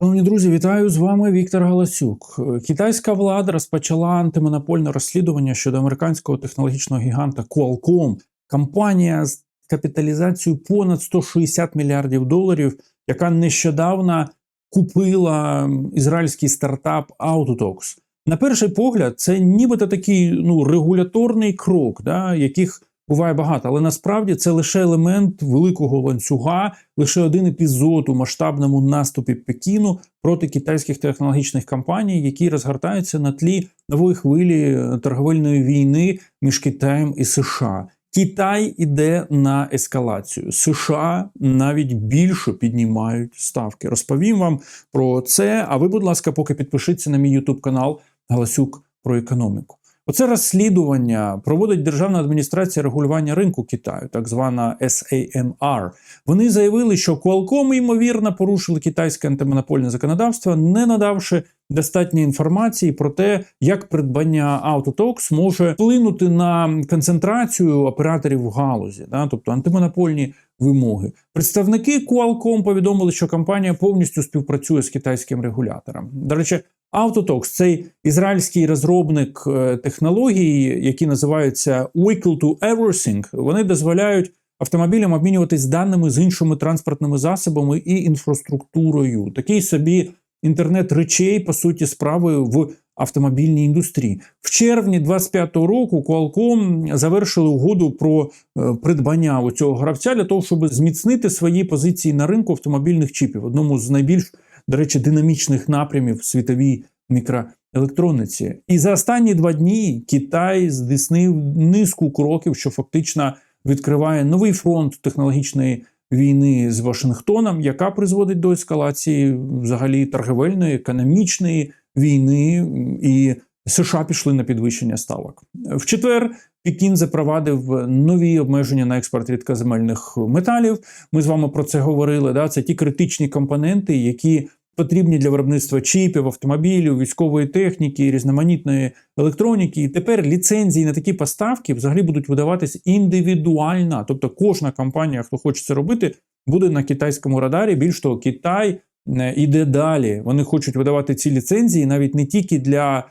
Шановні друзі, вітаю з вами Віктор Галасюк. Китайська влада розпочала антимонопольне розслідування щодо американського технологічного гіганта Qualcomm. Компанія з капіталізацією понад 160 мільярдів доларів, яка нещодавно купила ізраїльський стартап Autotox. На перший погляд, це нібито такий ну регуляторний крок, да, яких буває багато, але насправді це лише елемент великого ланцюга, лише один епізод у масштабному наступі Пекіну проти китайських технологічних компаній, які розгортаються на тлі нової хвилі торговельної війни між Китаєм і США. Китай іде на ескалацію. США навіть більше піднімають ставки. Розповім вам про це. А ви, будь ласка, поки підпишіться на мій YouTube канал Галасюк про економіку. Оце розслідування проводить Державна адміністрація регулювання ринку Китаю, так звана SAMR. Вони заявили, що Qualcomm, ймовірно, порушили китайське антимонопольне законодавство, не надавши достатньо інформації про те, як придбання Autotox може вплинути на концентрацію операторів в галузі, да, тобто антимонопольні вимоги. Представники Qualcomm повідомили, що компанія повністю співпрацює з китайським регулятором. До речі, Autotox – цей ізраїльський розробник е, технології, які називаються Vehicle to Everything, вони дозволяють автомобілям обмінюватись даними з іншими транспортними засобами і інфраструктурою. Такий собі інтернет речей, по суті, справи в автомобільній індустрії. В червні 25-го року Qualcomm завершили угоду про е, придбання цього гравця для того, щоб зміцнити свої позиції на ринку автомобільних чіпів, одному з найбільш до речі, динамічних напрямів світовій мікроелектрониці. І за останні два дні Китай здійснив низку кроків, що фактично відкриває новий фронт технологічної війни з Вашингтоном, яка призводить до ескалації взагалі торговельної, економічної війни, і США пішли на підвищення ставок. В четвер Пікін запровадив нові обмеження на експорт рідкоземельних металів. Ми з вами про це говорили. Да? Це ті критичні компоненти, які потрібні для виробництва чіпів, автомобілів, військової техніки, різноманітної електроніки. І тепер ліцензії на такі поставки взагалі будуть видаватись індивідуально. Тобто, кожна компанія, хто хоче це робити, буде на китайському радарі. Більш того, Китай е, іде далі. Вони хочуть видавати ці ліцензії навіть не тільки для.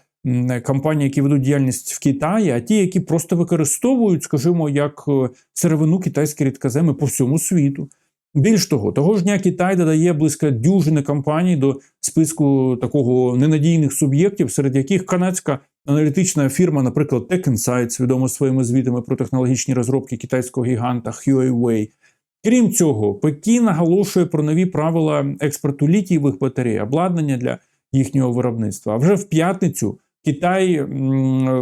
Компанії, які ведуть діяльність в Китаї, а ті, які просто використовують, скажімо, як е, сировину китайські рідкоземи по всьому світу. Більш того, того ж дня Китай додає близько дюжини компаній до списку такого ненадійних суб'єктів, серед яких канадська аналітична фірма, наприклад, Tech Insights, відома своїми звітами про технологічні розробки китайського гіганта Huawei. Крім цього, Пекін наголошує про нові правила експорту літієвих батарей, обладнання для їхнього виробництва. А вже в п'ятницю Китай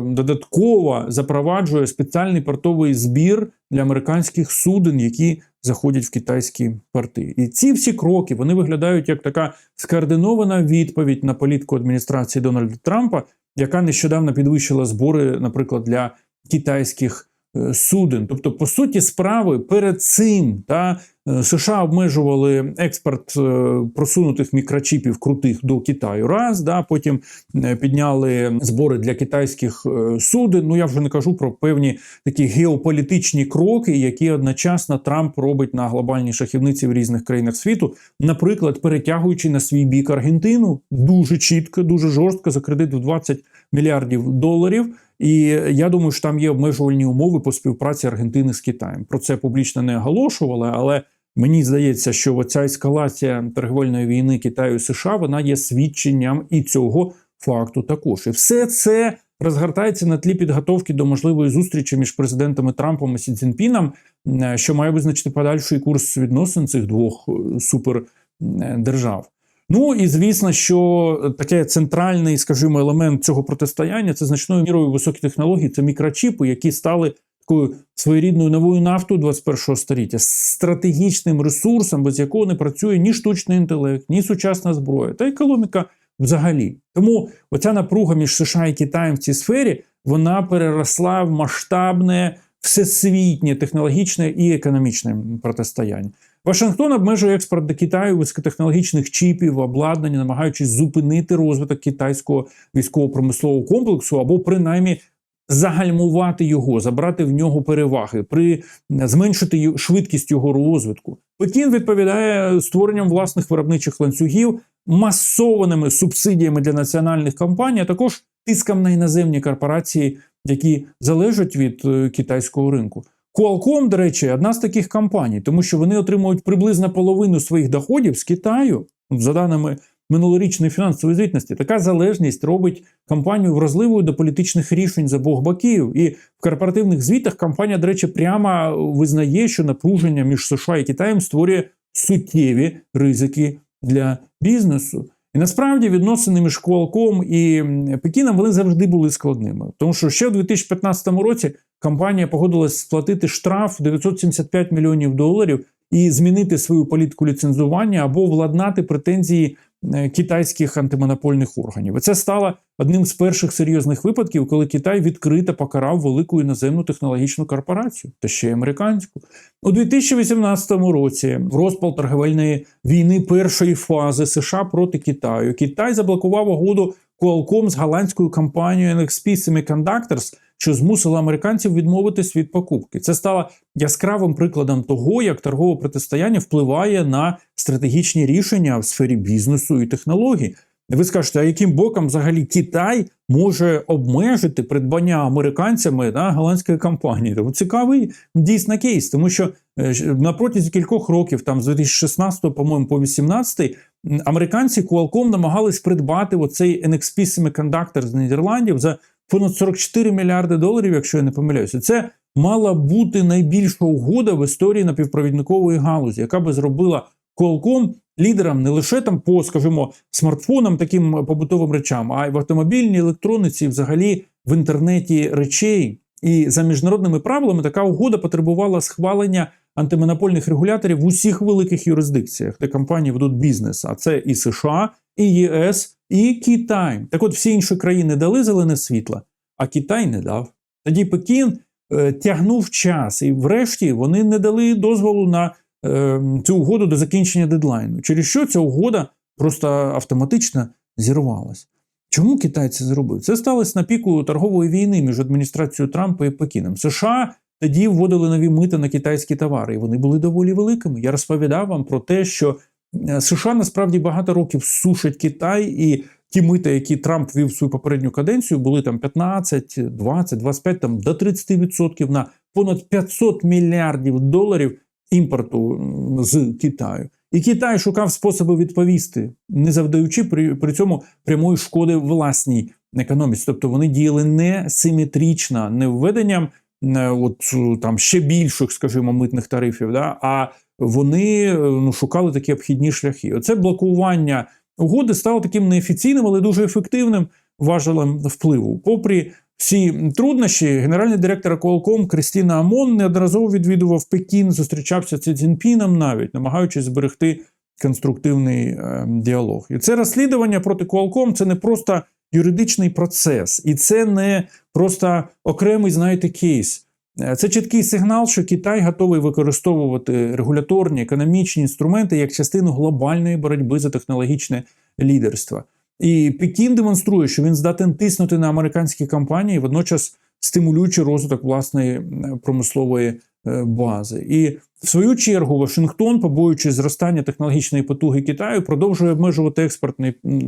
додатково запроваджує спеціальний портовий збір для американських суден, які заходять в китайські порти. І ці всі кроки вони виглядають як така скоординована відповідь на політику адміністрації Дональда Трампа, яка нещодавно підвищила збори, наприклад, для китайських суден. Тобто, по суті, справи перед цим та Е, США обмежували експорт е, просунутих мікрочіпів крутих до Китаю. Раз да потім е, підняли збори для китайських суден. Ну я вже не кажу про певні такі геополітичні кроки, які одночасно Трамп робить на глобальній шахівниці в різних країнах світу, наприклад, перетягуючи на свій бік Аргентину дуже чітко, дуже жорстко за кредит в 20 мільярдів доларів. І я думаю, що там є обмежувальні умови по співпраці Аргентини з Китаєм. Про це публічно не оголошували, але Мені здається, що ця ескалація торговельної війни Китаю і США вона є свідченням і цього факту також. І все це розгортається на тлі підготовки до можливої зустрічі між президентами Трампом і Сі Цзіньпіном, е, що має визначити подальший курс відносин цих двох е, супердержав. Ну і звісно, що таке центральний, скажімо, елемент цього протистояння це значною мірою високі технології, це мікрочіпи, які стали такою своєрідною новою нафтою 21 століття, стратегічним ресурсом, без якого не працює ні штучний інтелект, ні сучасна зброя, та економіка взагалі. Тому оця напруга між США і Китаєм в цій сфері вона переросла в масштабне всесвітнє технологічне і економічне протистояння. Вашингтон обмежує експорт до Китаю високотехнологічних чіпів, обладнання, намагаючись зупинити розвиток китайського військово-промислового комплексу або принаймні загальмувати його, забрати в нього переваги, при зменшити швидкість його розвитку. Пекін відповідає створенням власних виробничих ланцюгів, масованими субсидіями для національних компаній, а також тиском на іноземні корпорації, які залежать від е, китайського ринку. Qualcomm, до речі, одна з таких компаній, тому що вони отримують приблизно половину своїх доходів з Китаю, за даними минулорічної фінансової звітності. Така залежність робить компанію вразливою до політичних рішень з обох боків. І в корпоративних звітах компанія, до речі, прямо визнає, що напруження між США і Китаєм створює суттєві ризики для бізнесу. І насправді відносини між Qualcomm і Пекіном вони завжди були складними. Тому що ще у 2015 році компанія погодилась сплатити штраф 975 мільйонів доларів і змінити свою політику ліцензування або владнати претензії е, китайських антимонопольних органів. Це стало одним з перших серйозних випадків, коли Китай відкрито покарав велику іноземну технологічну корпорацію, та ще й американську. У 2018 році, в розпал торговельної війни першої фази США проти Китаю, Китай заблокував угоду Qualcomm з голландською компанією NXP Semiconductors, що змусило американців відмовитись від покупки. Це стало яскравим прикладом того, як торгове протистояння впливає на стратегічні рішення в сфері бізнесу і технологій. Ви скажете, а яким боком взагалі Китай може обмежити придбання американцями да, голландської компанії? Тому цікавий дійсно кейс, тому що е, на протязі кількох років, там з 2016, по-моєму, по 2018, американці Qualcomm намагались придбати оцей NXP Semiconductor з Нідерландів за понад 44 мільярди доларів, якщо я не помиляюся. Це мала бути найбільша угода в історії напівпровідникової галузі, яка би зробила Qualcomm лідером не лише там по, скажімо, смартфонам, таким побутовим речам, а й в автомобільній електрониці, взагалі в інтернеті речей. І за міжнародними правилами така угода потребувала схвалення антимонопольних регуляторів в усіх великих юрисдикціях, де компанії ведуть бізнес. А це і США, і ЄС, і Китай. Так от всі інші країни дали зелене світло, а Китай не дав. Тоді Пекін е, тягнув час, і врешті вони не дали дозволу на е, цю угоду до закінчення дедлайну. Через що ця угода просто автоматично зірвалась. Чому Китай це зробив? Це сталося на піку торгової війни між адміністрацією Трампа і Пекіном. США тоді вводили нові мити на китайські товари, і вони були доволі великими. Я розповідав вам про те, що США насправді багато років сушать Китай, і ті мита, які Трамп вів свою попередню каденцію, були там 15, 20, 25, там до 30% на понад 500 мільярдів доларів імпорту з Китаю. І Китай шукав способи відповісти, не завдаючи при, при цьому прямої шкоди власній економіці. Тобто вони діяли не симетрично, не введенням е, от е, там ще більших, скажімо, митних тарифів, да, а вони е, ну, шукали такі обхідні шляхи. Оце блокування угоди стало таким неофіційним, але дуже ефективним важелем впливу. Попри всі труднощі, генеральний директор Qualcomm Крістіна Амон неодноразово відвідував Пекін, зустрічався з Цзіньпіном навіть, намагаючись зберегти конструктивний е, діалог. І це розслідування проти Qualcomm – це не просто юридичний процес, і це не просто окремий, знаєте, кейс. Е, Це чіткий сигнал, що Китай готовий використовувати регуляторні економічні інструменти як частину глобальної боротьби за технологічне лідерство. І Пекін демонструє, що він здатен тиснути на американські компанії, водночас стимулюючи розвиток власної промислової бази. І в свою чергу Вашингтон, побоюючись зростання технологічної потуги Китаю, продовжує обмежувати експорт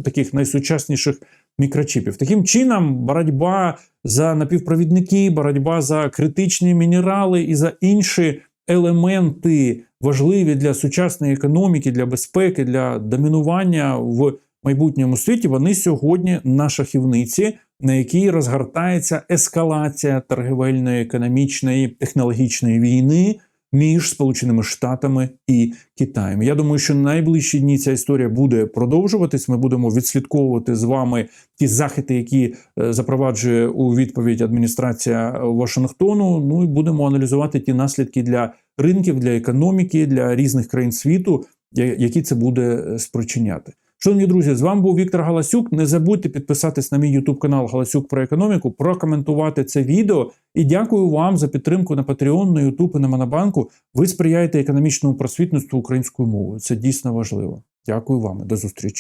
таких найсучасніших мікрочипів. Таким чином, боротьба за напівпровідники, боротьба за критичні мінерали і за інші елементи важливі для сучасної економіки, для безпеки, для домінування в майбутньому світі, вони сьогодні на шахівниці, на якій розгортається ескалація торгівельної, економічної, технологічної війни між Сполученими Штатами і Китаєм. Я думаю, що найближчі дні ця історія буде продовжуватись. Ми будемо відслідковувати з вами ті захити, які е, запроваджує у відповідь адміністрація Вашингтону. Ну і будемо аналізувати ті наслідки для ринків, для економіки, для різних країн світу, які це буде е, спричиняти. Шановні друзі, з вами був Віктор Галасюк. Не забудьте підписатись на мій YouTube канал Галасюк про економіку, прокоментувати це відео. І дякую вам за підтримку на Patreon, на YouTube і на Монобанку. Ви сприяєте економічному просвітництву українською мовою. Це дійсно важливо. Дякую вам до зустрічі.